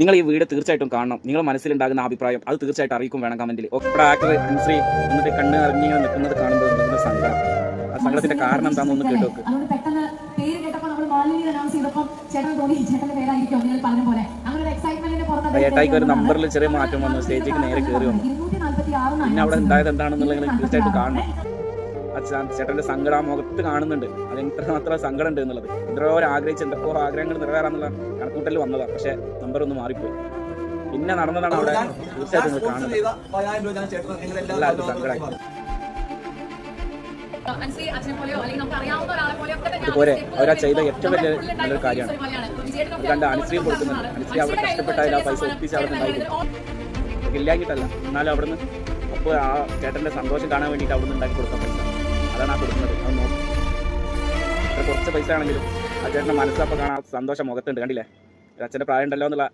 നിങ്ങൾ ഈ വീഡിയോ തീർച്ചയായിട്ടും കാണണം. നിങ്ങൾ മനസ്സിലുണ്ടാകുന്ന അഭിപ്രായം അത് തീർച്ചയായിട്ടും അറിയിക്കും വേണം കമന്റിൽ ഓക്കെ ആക്ടർ അനുശ്രീ എന്നിട്ട് കണ്ണ് ഇറങ്ങി നിൽക്കുന്നത് കാണുമ്പോൾ എന്തെങ്കിലും സങ്കടം. ആ സങ്കടത്തിന്റെ കാരണം എന്താണെന്ന് ഒന്ന് കേട്ടു ഒരു ഏട്ടായിക്ക് നമ്പറിൽ ചെറിയ മാറ്റം വന്നു സ്റ്റേജിലേക്ക് നേരെ കയറി വന്നു. പിന്നെ അവിടെ ഉണ്ടായത് എന്താണെന്നുള്ളത് നിങ്ങൾ തീർച്ചയായിട്ടും കാണണം. ആ ചാ- ചേട്ടന്റെ സങ്കടം ആ മുഖത്ത് കാണുന്നുണ്ട്. അത് എത്രമാത്രം സങ്കടം ഉണ്ട് എന്നുള്ളത്. എത്രയോ ആഗ്രഹിച്ച് എന്തൊക്കെ ആഗ്രഹങ്ങൾ നിറവേറാന്നുള്ള കണക്കൂട്ടൽ വന്നതാണ് പക്ഷേ നമ്പർ ഒന്ന് മാറിപ്പോയി. പിന്നെ നടന്നതാണ് അവിടെ തീർച്ചയായിട്ടും നിങ്ങൾ കാണുന്നത്. എല്ലാവർക്കും സങ്കടമായി അവരാ ചെയ്ത ഏറ്റവും വലിയ നല്ലൊരു കാര്യമാണ്. കണ്ട് അനുശ്രീ കൊടുക്കുന്നത് കൊടുക്കുന്നുണ്ട്. അനുശ്രീ അവിടെ കഷ്ടപ്പെട്ടായി ആ പൈസ ഒപ്പിച്ച് അവിടെ ഉണ്ടായിരുന്നു. ഇല്ലാഞ്ഞിട്ടല്ല. എന്നാലും അവിടുന്ന് അപ്പോൾ ആ ചേട്ടന്റെ സന്തോഷം കാണാൻ വേണ്ടിയിട്ട് അവിടുന്ന് ഉണ്ടാക്കി കൊടുക്കാൻ പൈസ അതാണ് ആ കൊടുക്കുന്നത്. അത് നോക്കും. കുറച്ച് പൈസ ആണെങ്കിലും ചേട്ടന്റെ മനസ്സപ്പോൾ കാണാൻ സന്തോഷം മുഖത്തുണ്ട് കണ്ടില്ലേ? അച്ഛന്റെ പ്രായം ഉണ്ടല്ലോ എന്നുള്ള